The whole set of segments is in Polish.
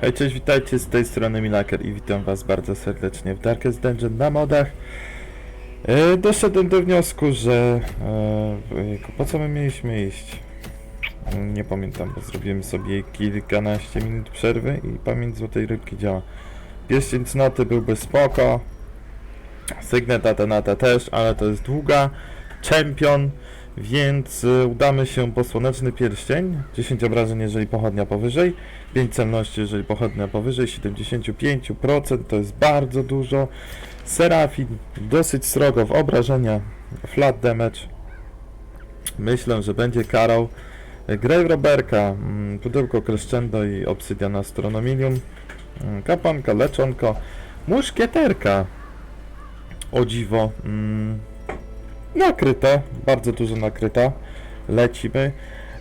Hej, cześć, witajcie, z tej strony Milaker i witam was bardzo serdecznie w Darkest Dungeon na modach. E, doszedłem do wniosku, że... E, po co my mieliśmy iść? Mm, Nie pamiętam, bo zrobiłem sobie kilkanaście minut przerwy i pamięć złotej rybki działa. Pierścień cnoty byłby spoko. Sygnet Atenata też, ale to jest długa. Champion, więc y, udamy się po słoneczny pierścień. 10 obrażeń, jeżeli pochodnia powyżej. 5 celności, jeżeli pochodnia powyżej 75%, to jest bardzo dużo. Serafin, dosyć srogo w obrażenia, flat damage. Myślę, że będzie karał. Grave Roberka, mm, pudełko Crescendo i Obsydian Astronominium. Mm, Kapłanka, leczonko, muszkieterka. O dziwo. Mm, nakryte, bardzo dużo nakryta. Lecimy.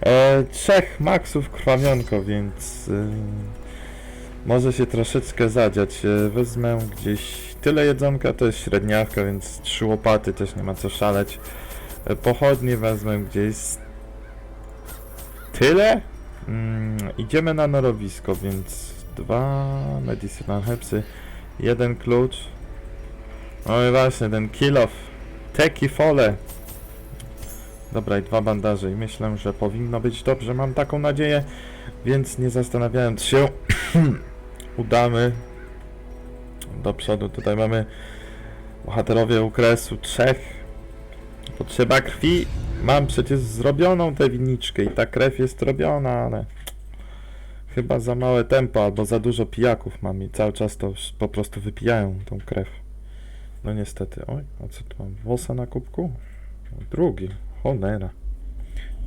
E, trzech maksów krwawionko, więc y, może się troszeczkę zadziać. E, wezmę gdzieś tyle jedzonka, to jest średniawka, więc trzy łopaty też nie ma co szaleć. E, pochodnie wezmę gdzieś tyle. Mm, idziemy na norowisko, więc dwa medicinal herbsy, jeden klucz. No i właśnie, ten kill off. Teki fole. Dobra, i dwa bandaże i myślę, że powinno być dobrze, mam taką nadzieję, więc nie zastanawiając się, udamy do przodu. Tutaj mamy bohaterowie ukresu trzech. Potrzeba krwi. Mam przecież zrobioną tę winniczkę i ta krew jest robiona, ale chyba za małe tempo albo za dużo pijaków mam i cały czas to po prostu wypijają tą krew. No niestety. Oj, a co tu mam? Włosa na kubku? Drugi. Cholera.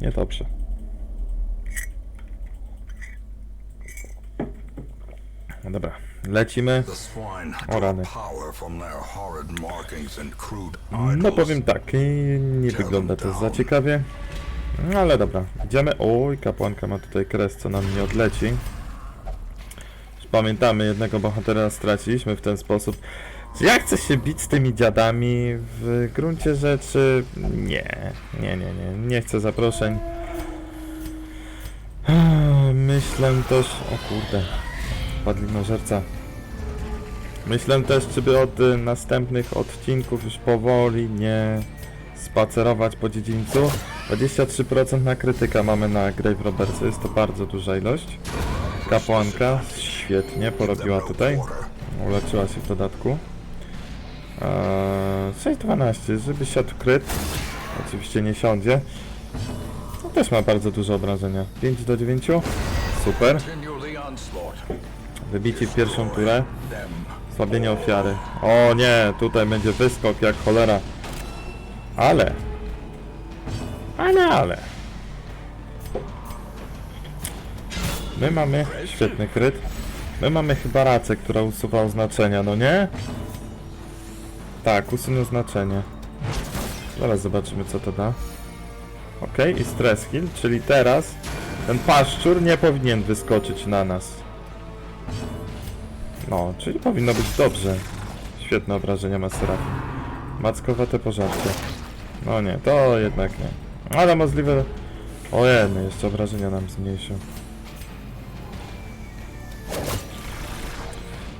Niedobrze. No dobra, lecimy. O rany. No powiem tak, nie wygląda to za ciekawie. No ale dobra, idziemy. Oj, kapłanka ma tutaj kres, co nam nie odleci. Pamiętamy, jednego bohatera straciliśmy w ten sposób. Ja chcę się bić z tymi dziadami? W gruncie rzeczy nie, nie, nie, nie, nie chcę zaproszeń. Myślę też, o kurde, padlinożerca. Myślę też, czy by od następnych odcinków już powoli nie spacerować po dziedzińcu. 23% na krytyka mamy na Grave Robertsa, jest to bardzo duża ilość. Kapłanka, świetnie, porobiła tutaj. Uleczyła się w dodatku. Eee, 6-12, żeby siadł kryt. Oczywiście nie siądzie. No też ma bardzo dużo obrażenia. 5 do 9. Super. Wybici w pierwszą turę. Słabienie ofiary. O nie, tutaj będzie wyskok jak cholera. Ale. Ale, ale. My mamy świetny kryt. My mamy chyba rację, która usuwa oznaczenia, no nie? Tak, usunie oznaczenie. Zaraz zobaczymy co to da. Ok, i stress heal, czyli teraz ten paszczur nie powinien wyskoczyć na nas. No, czyli powinno być dobrze. Świetne obrażenia ma Serafin. Mackowate pożarcie. No nie, to jednak nie. Ale możliwe... O jedno, jeszcze obrażenia nam zmniejszył.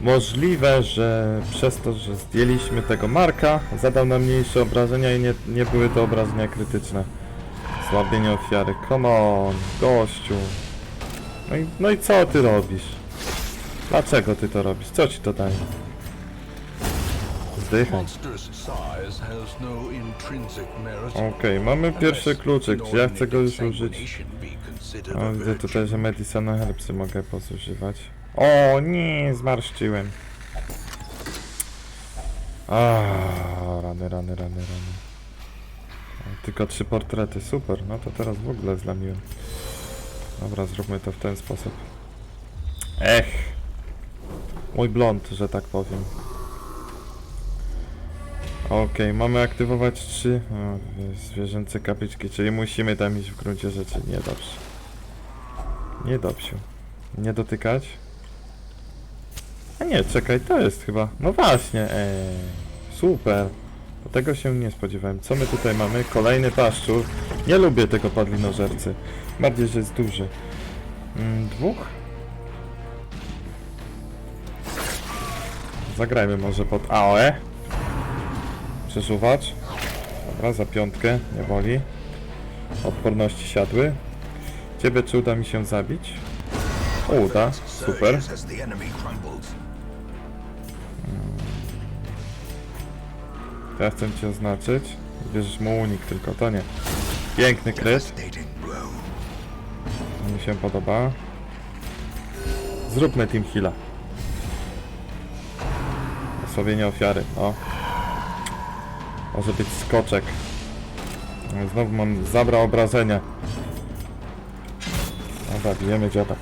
Możliwe, że przez to, że zdjęliśmy tego Marka, zadał nam mniejsze obrażenia i nie, nie były to obrażenia krytyczne. Słabienie ofiary. Come on, gościu. No i, no i co ty robisz? Dlaczego ty to robisz? Co ci to daje? Zdychaj. No. Okej, mamy pierwszy kluczyk. Czy ja chcę go już użyć? O, widzę tutaj, że Medicine Herbsy mogę pozużywać. O nie, zmarszczyłem. A, rany, rany, rany, rany. Tylko trzy portrety, super. No to teraz w ogóle zlamiłem. Dobra, zróbmy to w ten sposób. Ech. Mój blond, że tak powiem. Okej, mamy aktywować trzy o, zwierzęce kapliczki, czyli musimy tam iść w gruncie rzeczy. Niedobrze. Niedobrze. Nie dotykać? A nie, czekaj, to jest chyba... No właśnie, eee, super. Do tego się nie spodziewałem. Co my tutaj mamy? Kolejny paszczur. Nie lubię tego padlinożercy. Bardziej, że jest duży. Mm, dwóch? Zagrajmy może pod AOE. Przeżuwacz. Dobra, za piątkę, nie boli. Odporności siadły. Ciebie czy uda mi się zabić? Uda, super. Ja chcę cię oznaczyć. Bierzesz mu unik, tylko to nie. Piękny kryt. Mi się podoba. Zróbmy Team Heala. Osłabienie ofiary, o. Może być skoczek. No, Znowu mam zabrał obrażenia. Dobra, bijemy dziada.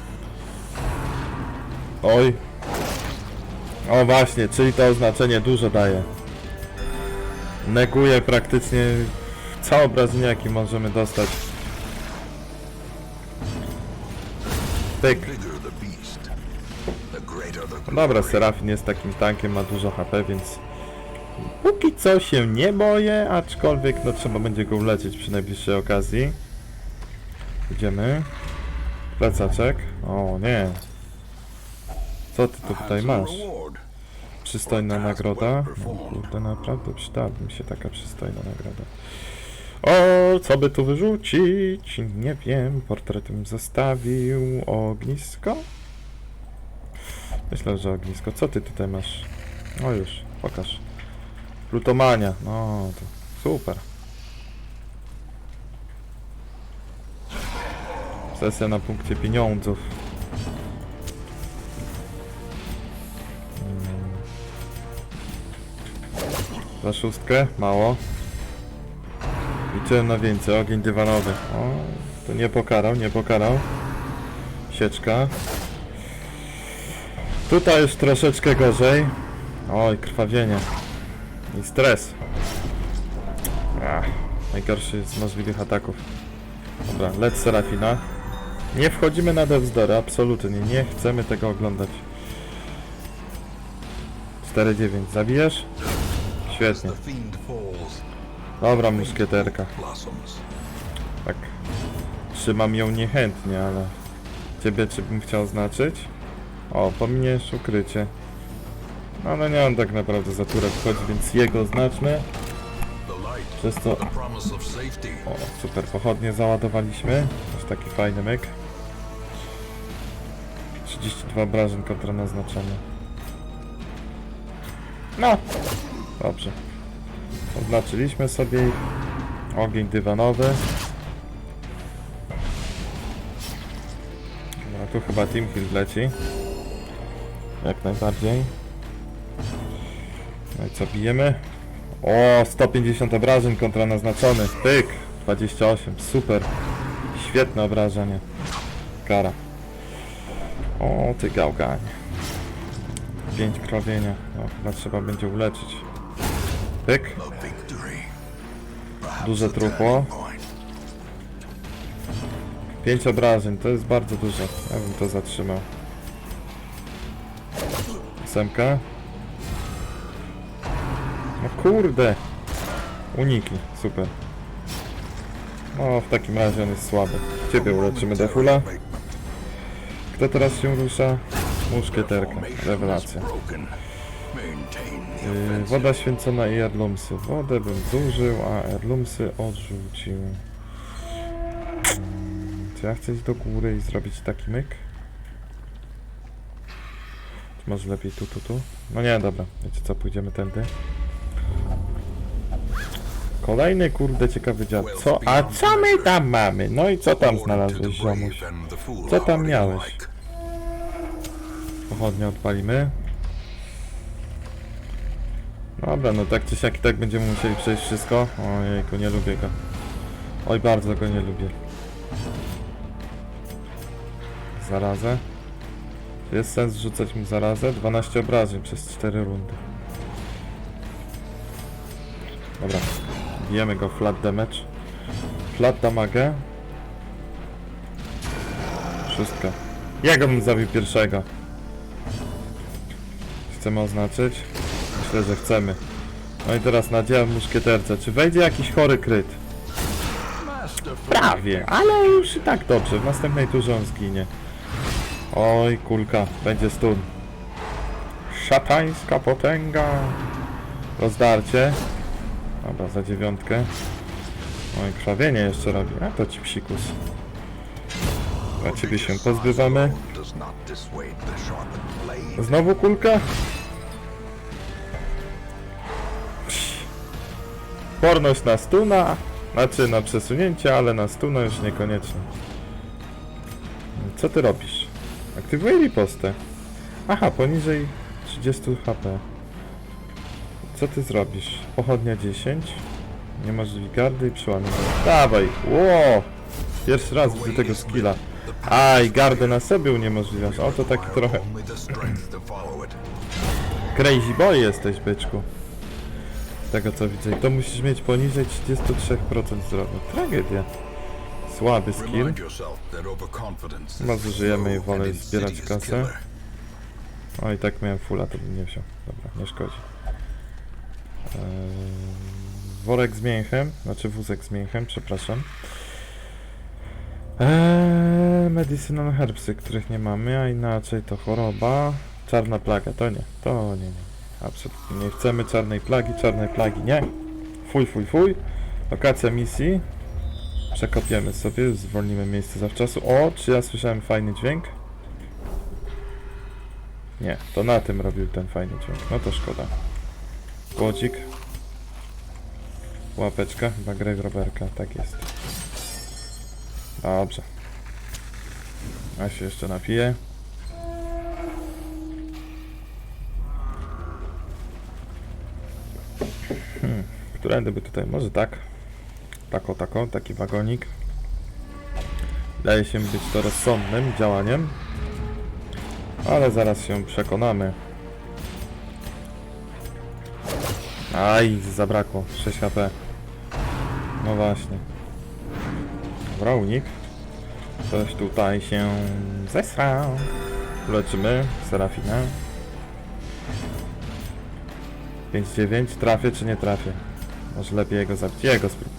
Oj. O właśnie, czyli to oznaczenie dużo daje. Neguje praktycznie całe obrażenie jakie możemy dostać. Pyk. Dobra. Serafin jest takim tankiem, ma dużo HP, więc póki co się nie boję, aczkolwiek no trzeba będzie go uleczyć przy najbliższej okazji. Idziemy. Plecaczek. O nie. Co ty tu tutaj masz? Przystojna nagroda. O kurde, naprawdę przydałaby mi się taka przystojna nagroda. O, co by tu wyrzucić? Nie wiem. Portret bym zostawił. Ognisko? Myślę, że ognisko. Co ty tutaj masz? O już, pokaż. Plutomania. No, to super. Sesja na punkcie pieniądzów. Za szóstkę? Mało. Liczyłem na więcej. Ogień dywanowy. O, to nie pokarał, nie pokarał. Sieczka. Tutaj już troszeczkę gorzej. Oj, krwawienie. I stres. Ach, najgorszy z możliwych ataków. Dobra, lec Serafina. Nie wchodzimy na Devzdory, absolutnie. Nie chcemy tego oglądać. 4-9. Zabijesz? Świetnie. Dobra, muszkieterka. blossoms. Tak. Trzymam ją niechętnie, ale... Ciebie czy bym chciał znaczyć? O, pominiesz ukrycie. No, ale nie on tak naprawdę za turę wchodzi, więc jego znaczmy. Przez to... O, super, pochodnie załadowaliśmy. Jest taki fajny myk. 32 obrażeń kontra naznaczone. No! Dobrze. Oznaczyliśmy sobie. Ogień dywanowy. No tu chyba Team Hill leci. Jak najbardziej. No i co, bijemy? O, 150 obrażeń kontra naznaczony. Pyk! 28, super. Świetne obrażenie. Kara. O, ty gałganie. 5 krwawienia. No, chyba trzeba będzie uleczyć. Duże point. 5 obrażeń, to jest bardzo dużo. Ja bym to zatrzymał. Ósemka. No kurde. Uniki, super. No, w takim razie on jest słaby. Ciebie uleczymy do fula. Kto teraz się rusza? Muszkieterka. Rewelacja. Offensive. woda święcona i erlumsy. Wodę bym zużył, a erlumsy odrzucił. Mm, Czy ja chcę iść do góry i zrobić taki myk? Czy może lepiej tu, tu, tu? No nie, dobra. Wiecie co, pójdziemy tędy. Kolejny kurde ciekawy dziad. Co? A co my tam mamy? No i co tam znalazłeś, ziomuś? Co tam miałeś? Pochodnie odpalimy. Dobra, no tak czy siak i tak będziemy musieli przejść wszystko. Ojejku, nie lubię go. Oj, bardzo go nie lubię. Zarazę. Jest sens rzucać mu zarazę? 12 obrażeń przez 4 rundy. Dobra, bijemy go flat damage. Flat damage. Szóstka. Ja go bym zabił pierwszego. Chcemy oznaczyć? Myślę, że chcemy. No i teraz nadzieja muszkieterce. Czy wejdzie jakiś chory kryt? Prawie, ale już i tak dobrze. W następnej turze on zginie. Oj, kulka. Będzie stun. Szatańska potęga. Rozdarcie. Dobra, za dziewiątkę. Oj, krwawienie jeszcze robi. A to ci psikus. A ciebie się pozbywamy. Znowu kulka? Porność na stuna. Znaczy na przesunięcie, ale na stuna już niekoniecznie. Co ty robisz? Aktywuję ripostę. Aha, poniżej 30 HP. Co ty zrobisz? Pochodnia 10. Nie masz wigardy i przyłamy. Dawaj! Ło! Pierwszy raz widzę tego skilla. Aj, gardę na sobie uniemożliwiasz. O, to taki trochę. Crazy boy jesteś, byczku. Tego co widzę. I to musisz mieć poniżej 33% zdrowia. Tragedia. Słaby skill. Zużyjemy slow i wolę zbierać kasę. O i tak miałem fulla, to bym nie wziął. Dobra, nie szkodzi. Eee, worek z mięchem, znaczy wózek z mięchem, przepraszam. Eee, medicinal herbsy, których nie mamy, a inaczej to choroba. Czarna plaga, to nie, to nie, nie. Absolutnie nie chcemy czarnej plagi, czarnej plagi nie. Fuj, fuj, fuj. Lokacja misji. Przekopiemy sobie, zwolnimy miejsce zawczasu. O, czy ja słyszałem fajny dźwięk? Nie, to na tym robił ten fajny dźwięk. No to szkoda. Łodzik. Łapeczka, chyba Greg Roberka, tak jest. Dobrze. A się jeszcze napiję. Którędy by tutaj, może tak. Tako, tako, taki wagonik. Wydaje się być to rozsądnym działaniem. Ale zaraz się przekonamy. Aj, zabrakło. 6 HP. No właśnie. Dobra, unik. Ktoś tutaj się zesrał. Leczymy Serafinę. 5-9. Trafię czy nie trafię? Może lepiej jego zabić. Jego spróbuj.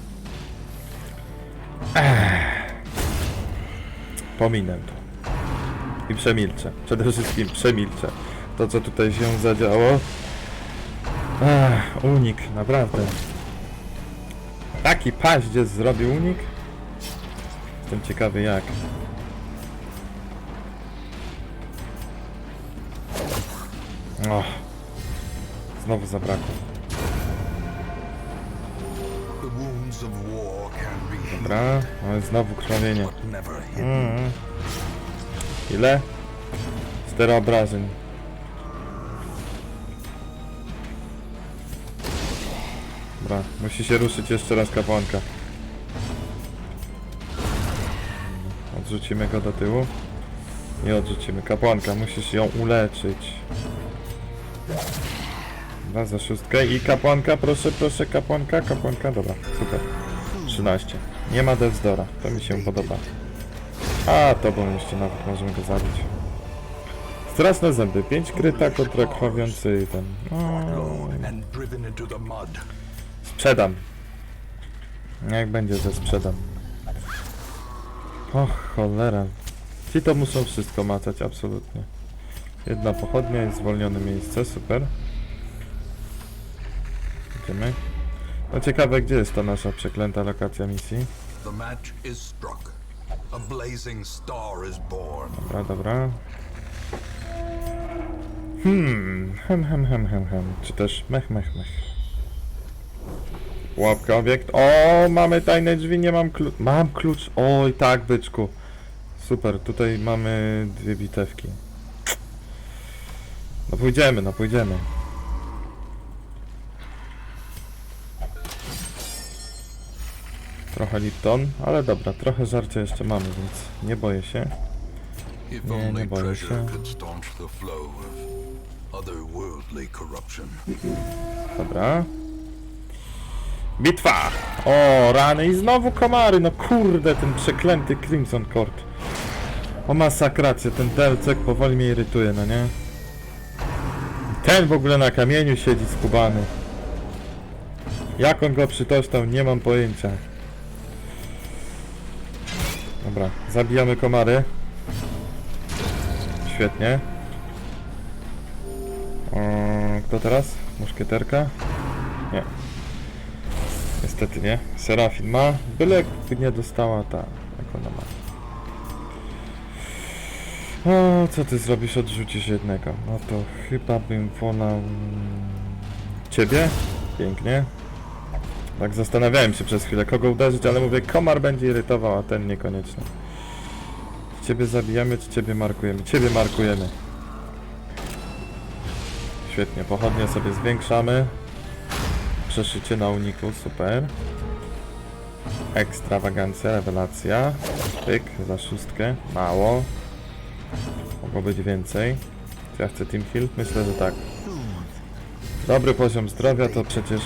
Pominę to. I przemilczę. Przede wszystkim przemilczę. To co tutaj się zadziało. Ech, unik, naprawdę. Taki paździec zrobił unik. Jestem ciekawy jak. Och. Znowu zabrakło. Dobra, ale znowu krwawienie. Mm. Ile? Cztery obrażeń. Dobra, musi się ruszyć jeszcze raz kapłanka. Odrzucimy go do tyłu. Nie odrzucimy. Kapłanka, musisz ją uleczyć. Dobra, za szóstkę. I kapłanka, proszę, proszę, kapłanka, kapłanka. Dobra, super. 13. Nie ma Devzdora. To mi się podoba. A, to bo jeszcze nawet możemy go zabić. Straszne zęby. 5 kryta kontra krwawiący ten. O, mud. sprzedam. Jak będzie, że sprzedam. Och, cholera. Ci to muszą wszystko macać, absolutnie. Jedna pochodnia i zwolnione miejsce, super. Idziemy. No ciekawe, gdzie jest ta nasza przeklęta lokacja misji. The match is struck. A blazing star is born. Dobra, dobra. Hmm, hem, hem, hem, hem, hem. Czy też mech, mech, mech. Łapka, obiekt. O, mamy tajne drzwi, nie mam klucz. Mam klucz. Oj, tak, byczku. Super, tutaj mamy dwie bitewki. No pójdziemy, no pójdziemy. Trochę Lipton, ale dobra, trochę żarcia jeszcze mamy, więc nie boję się. Nie, nie boję się. Dobra. Bitwa! O, rany i znowu komary, no kurde, ten przeklęty Crimson Court. O masakrację, ten delcek powoli mnie irytuje, no nie? Ten w ogóle na kamieniu siedzi skubany. Jak on go przytocztał, nie mam pojęcia. Dobra, zabijamy komary. Świetnie. Eee, Kto teraz? Muszkieterka? Nie. Niestety nie. Serafin ma. Byle by nie dostała ta, jak ona ma. O, co ty zrobisz? Odrzucisz jednego. No to chyba bym wolał... mm, Ciebie? Pięknie. Tak zastanawiałem się przez chwilę, kogo uderzyć, ale mówię, komar będzie irytował, a ten niekoniecznie. Ciebie zabijamy, czy ciebie markujemy? Ciebie markujemy. Świetnie, pochodnie sobie zwiększamy. Przeszycie na uniku, super. Ekstrawagancja, rewelacja. Pyk, za szóstkę, mało. Mogło być więcej. Czy ja chcę team heal? Myślę, że tak. Dobry poziom zdrowia to przecież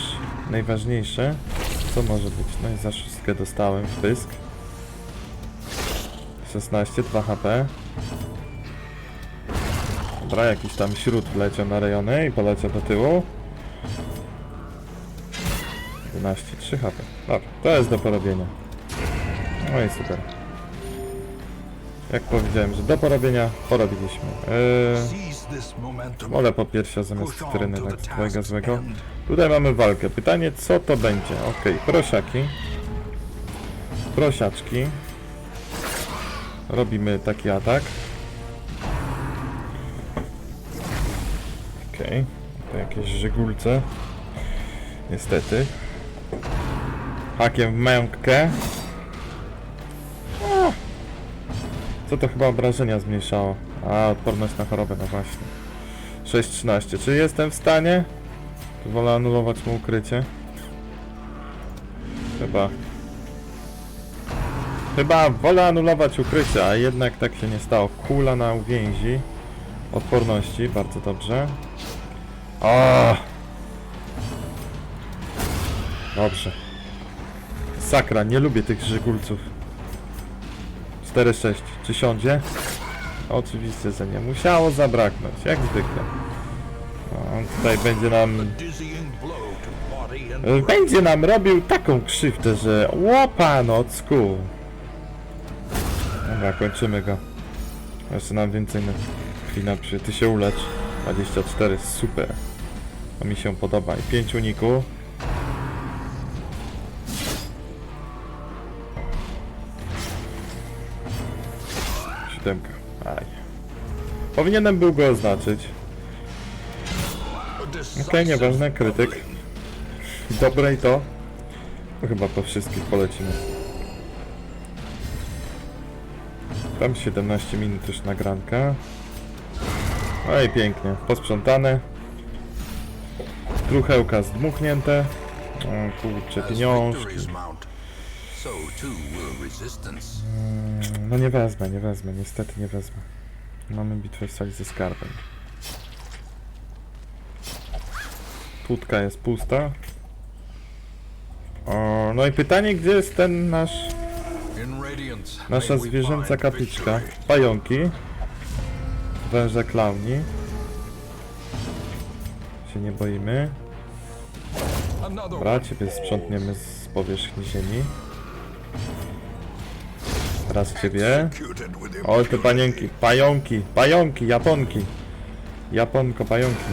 najważniejsze. Co może być? No i za szóstkę dostałem w pysk. 16, 2 HP. Dobra, jakiś tam śród wleciał na rejony i poleciał do tyłu. 11, 3 HP. Dobra, to jest do porobienia. No i super. Jak powiedziałem, że do porobienia, porobiliśmy. Yy, wolę po piersia zamiast cytryny tak twojego złego. Tutaj mamy walkę. Pytanie, co to będzie? Okej, prosiaki. Prosiaczki. Robimy taki atak. Okej, to jakieś żygulce. Niestety. Hakiem w mękę. Co to chyba obrażenia zmniejszało? A, odporność na chorobę, no właśnie. 6.13. Czy jestem w stanie? Wolę anulować mu ukrycie. Chyba. Chyba wolę anulować ukrycie, a jednak tak się nie stało. Kula na uwięzi. Odporności, bardzo dobrze. O! Dobrze. Sakra, nie lubię tych żygulców. 4-6. Czy siądzie? Oczywiście, że nie. Musiało zabraknąć, jak zwykle. No, tutaj będzie nam... A Będzie nam robił taką krzywdę, że łopa nocku. Dobra, kończymy go. Jeszcze nam więcej na chwilę przy... Ty się ulecz. 24, super. To mi się podoba. I 5 uniku. Siódemka. Aj. Powinienem był go oznaczyć. Okej, decisive nieważne, krytyk. Dobre i to. To chyba po wszystkich polecimy. Tam 17 minut już nagranka. No i pięknie, posprzątane. Truchełka zdmuchnięte. O kurczę, As pieniążki. victories mount, so too will resistance. No nie wezmę, nie wezmę, niestety nie wezmę. Mamy bitwę w sali ze skarbem. Tutka jest pusta. O, no i pytanie, gdzie jest ten nasz, nasza zwierzęca kapliczka? Pająki. Węże klauni. Się nie boimy. Dobra, ciebie sprzątniemy z powierzchni ziemi. Teraz ciebie. executed with O, te panienki, pająki, pająki, japonki. Japonko, pająki.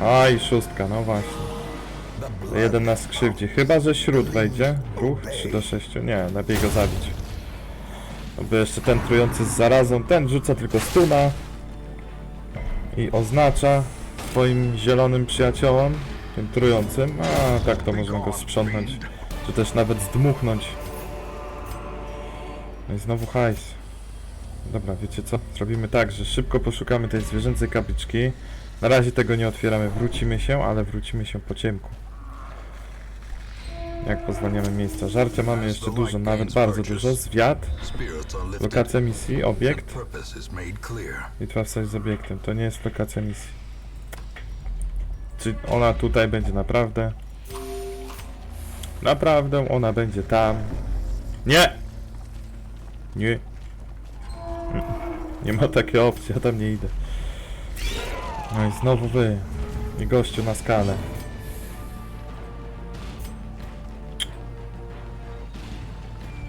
Aj, szóstka, no właśnie. Jeden nas skrzywdzi. Chyba, że śród wejdzie. Ruch 3 do 6. Nie, lepiej go zabić. Bo jeszcze ten trujący z zarazą, ten rzuca tylko stuna. I oznacza swoim zielonym przyjaciołom, tym trującym, a tak to można go sprzątnąć. Czy też nawet zdmuchnąć. No i znowu hajs. Dobra, wiecie co? Zrobimy tak, że szybko poszukamy tej zwierzęcej kapliczki. Na razie tego nie otwieramy, wrócimy się, ale wrócimy się po ciemku. Jak pozwalniamy miejsca żarcia, mamy jeszcze dużo, nawet bardzo dużo. Zwiat, lokacja misji, obiekt. Bitwa coś z obiektem, to nie jest lokacja misji. Czy ona tutaj będzie naprawdę? Naprawdę ona będzie tam. Nie! Nie. Mm. Nie ma takiej opcji, ja tam nie idę. No i znowu wy. I gościu na skalę.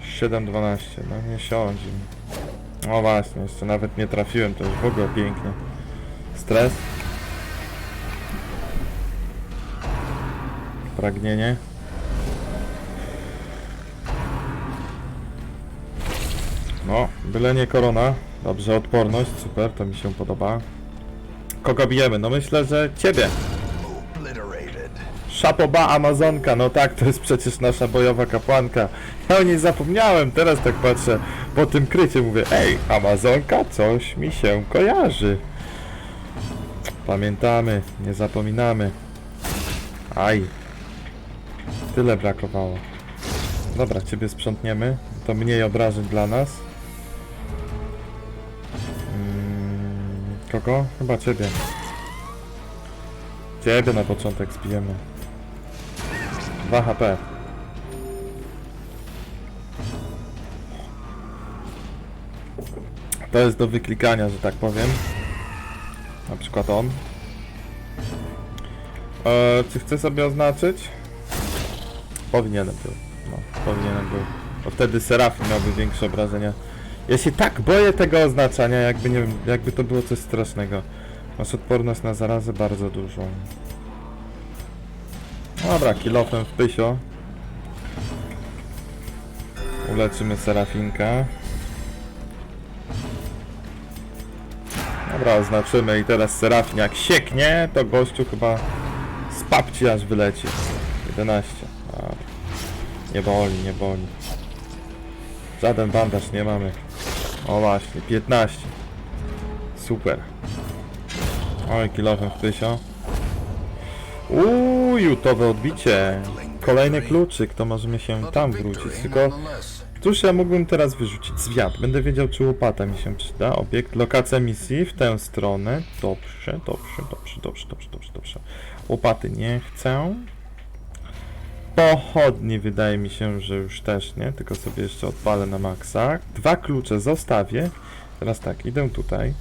Siedem dwanaście, no nie siądzi. O właśnie, jeszcze nawet nie trafiłem, to już w ogóle pięknie. Stres. Pragnienie. No, byle nie korona. Dobrze, odporność, super, to mi się podoba. Kogo bijemy? No myślę, że ciebie. Szapoba Amazonka, no tak, to jest przecież nasza bojowa kapłanka. Ja o niej zapomniałem, teraz tak patrzę po tym krycie, mówię, ej, Amazonka, coś mi się kojarzy. Pamiętamy, nie zapominamy. Aj. Tyle brakowało. Dobra, ciebie sprzątniemy, to mniej obrażeń dla nas. Kogo? Chyba ciebie. Ciebie na początek zbijemy. 2 HP. To jest do wyklikania, że tak powiem. Na przykład on. Eee, czy chcę sobie oznaczyć? Powinienem był. No, powinienem był. Bo wtedy Serafin miałby większe obrażenia. Ja się tak boję tego oznaczania, jakby nie wiem, jakby to było coś strasznego. Masz odporność na zarazę bardzo dużą. Dobra, kilofem w pysio. Uleczymy Serafinka. Dobra, oznaczymy i teraz Serafin jak sieknie, to gościu chyba z papci aż wyleci. 11. Dobra. Nie boli, nie boli. Żaden bandaż nie mamy. O właśnie, 15. Super. Oj, kilofem w pysio. Uuu, jutowe odbicie. Kolejny kluczyk, to możemy się tam wrócić. Tylko cóż ja mógłbym teraz wyrzucić? Zwiat. Będę wiedział, czy łopata mi się przyda. Obiekt, lokacja misji w tę stronę. Dobrze, dobrze, dobrze, dobrze, dobrze, dobrze, dobrze. Łopaty nie chcę. Pochodni wydaje mi się, że już też nie, tylko sobie jeszcze odpalę na maksa. Dwa klucze zostawię. Teraz tak, idę tutaj.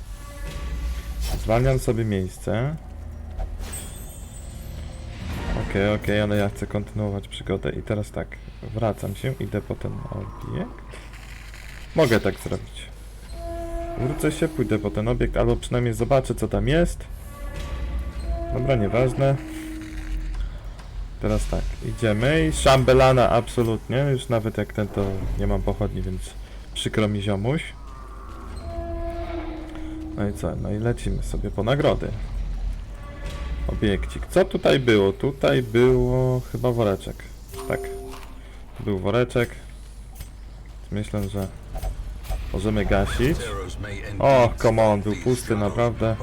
Zwalniam sobie miejsce. Okej, okej, ale ja chcę kontynuować przygodę i teraz tak, wracam się, idę po ten obiekt. Mogę tak zrobić. Wrócę się, pójdę po ten obiekt, albo przynajmniej zobaczę co tam jest. Dobra, nieważne. Teraz tak, idziemy i szambelana absolutnie, już nawet jak ten to nie mam pochodni, więc przykro mi ziomuś. No i co, no i lecimy sobie po nagrody. Obiekcik. Co tutaj było? Tutaj było chyba woreczek. Tak. Był woreczek. Myślę, że możemy gasić. O, on, był pusty naprawdę.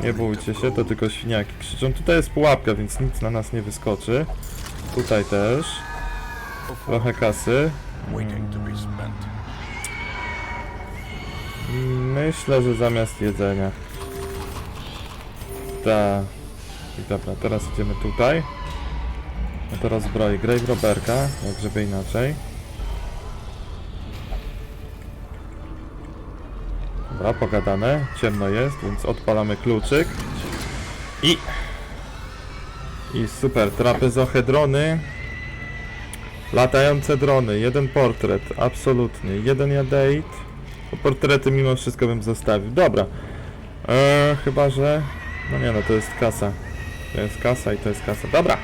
Nie bójcie się, to tylko świniaki krzyczą. Tutaj jest pułapka, więc nic na nas nie wyskoczy. Tutaj też. Trochę kasy. Myślę, że zamiast jedzenia. Ta. I dobra, teraz idziemy tutaj. No to rozbroi Grave Roberka, jak żeby inaczej. Dobra, pogadane. Ciemno jest, więc odpalamy kluczyk. I... I super, trapezohedrony. Latające drony, jeden portret, absolutnie. Jeden jadeit. Bo portrety mimo wszystko bym zostawił. Dobra. Eee, chyba, że... No nie no, to jest kasa. To jest kasa i to jest kasa. Dobra.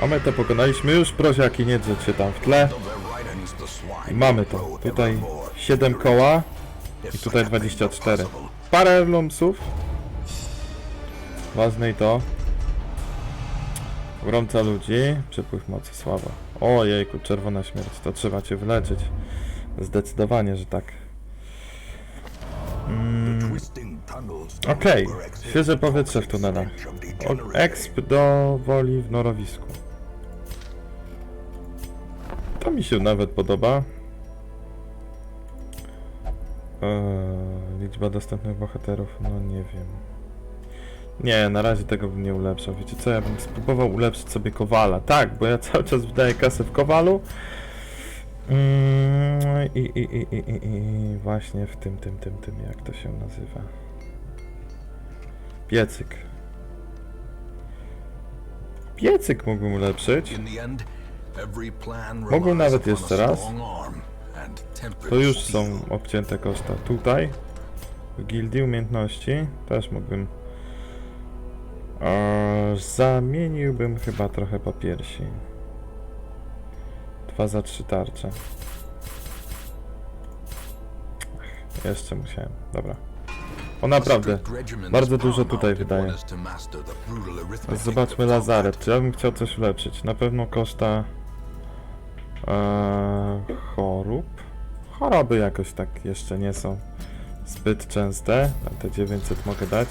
Mamy to, pokonaliśmy już. Prosiaki, nie drzeć się tam w tle. I mamy to. Tutaj evermore. 7 koła. I tutaj such a thing were 24. possible, Parę lumsów. Ważne i to. Gromca ludzi. Przepływ mocy, słabo. Ojejku, czerwona śmierć. To trzeba cię wyleczyć. Zdecydowanie, że tak. Mm, Okej, exit świeże powietrze w tunelach. Exp do woli w norowisku. To mi się nawet podoba. Eee, liczba dostępnych bohaterów, no nie wiem. Nie, na razie tego bym nie ulepszał. Wiecie co, ja bym spróbował ulepszyć sobie Kowala. Tak, bo ja cały czas wydaję kasę w Kowalu. Mm, i, i, i, i, i, I właśnie w tym, tym, tym, tym, jak to się nazywa. Piecyk. Piecyk mógłbym ulepszyć. Relies nawet jeszcze raz. To już są obcięte koszta. Tutaj w gildii umiejętności też mógłbym Eee, zamieniłbym chyba trochę po piersi. Dwa za trzy tarcze. Ach, Jeszcze musiałem. Dobra. O naprawdę. Bardzo dużo tutaj wydaje. Zobaczmy lazaret. Czy ja bym chciał coś ulepszyć? Na pewno koszta eee, chorób. Choroby jakoś tak jeszcze nie są zbyt częste. Te 900 mogę dać.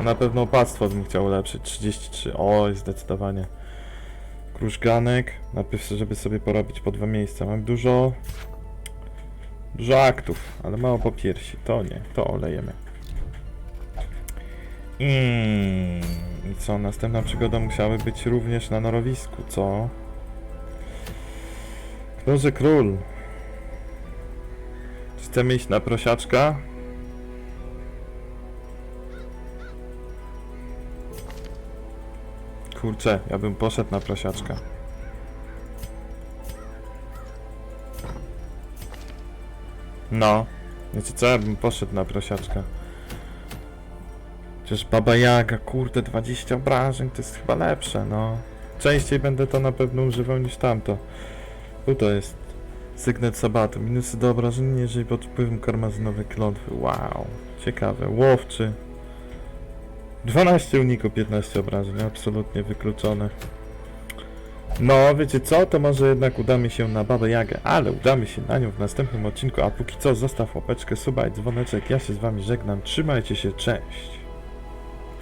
A na pewno opactwo bym chciał ulepszyć. 33. Oj, zdecydowanie. Krużganek. Najpierw, żeby sobie porobić po dwa miejsca. Mam dużo... Dużo aktów, ale mało po piersi. To nie, to olejemy. I, I co? Następna przygoda musiały być również na norowisku, co? Książę król. Czy chcemy iść na prosiaczka? Kurczę, ja bym poszedł na prosiaczka. No. Wiecie co? Ja bym poszedł na prosiaczka. Przecież Baba Jaga, kurde, 20 obrażeń to jest chyba lepsze, no. Częściej będę to na pewno używał niż tamto. To jest sygnet sabatu. Minusy do obrażeń, jeżeli pod wpływem karmazynowej klątwy. Wow, ciekawe. Łowczy. 12 uników, 15 obrażeń, absolutnie wykluczone. No, wiecie co? To może jednak udamy się na Babę Jagę, ale udamy się na nią w następnym odcinku, a póki co zostaw łapeczkę, suba i dzwoneczek. Ja się z wami żegnam, trzymajcie się, cześć!